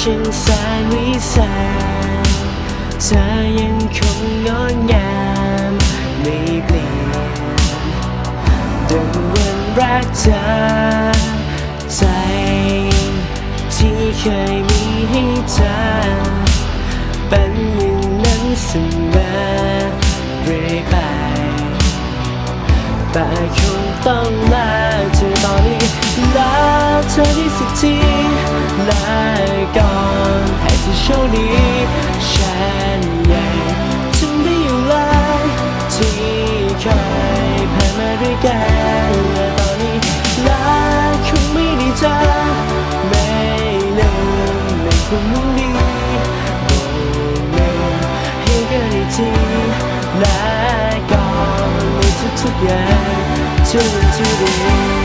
ช่งแสนวิเศษเธอยังคงงดงามไม่เปลี่ยนดังวันรักเธอใจที่เคยมีให้เธอเป็นอย่างนั้นเสมอเรื่อยไปแต่คงต้องลาเธอตอนนี้ลาเธอที่สักทีลา ก่อนให้เธอโชคดีฉันยังจำได้อยู่เลยที่เคยผ่านมาด้วยกันและตอนนี้ลาคงไม่ได้เจอไม่ลืมไม่คงมุ่งดีโบกมือให้กันอีกทีแลาก่อนในทุกๆอย่างทุกวันที่ดี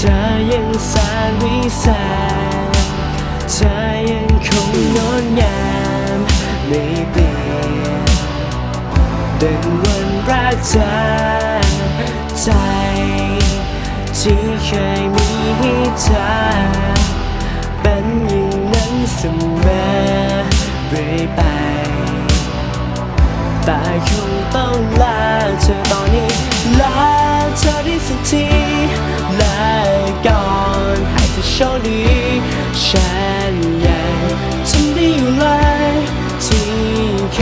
ธอยังแสนวิเศษเธอยังคงงดงามไม่เปลี่ยนดังวันรักเธอใจ ที่เคยมีให้เธอเป็นอย่างนั้นเสมอเรื่อยไปแต่คงต้องลาเธอตอนนี้ลาเธอได้สักที ชคดี ฉันยังจำได้อยู่เลยที่เค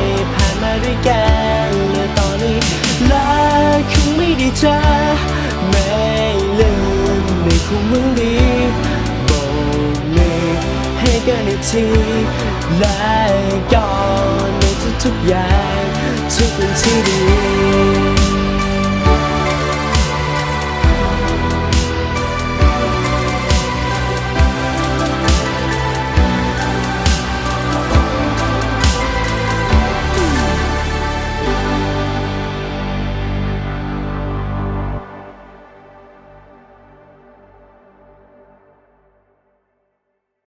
ยผ่านมาด้วยกันและตอนนี้ลาคงไม่ได้เจอไม่ลืมไม่คงมึงดีโบกมือให้กันอีกทีลาก่อนในทุกๆอย่างทุกวันที่ดี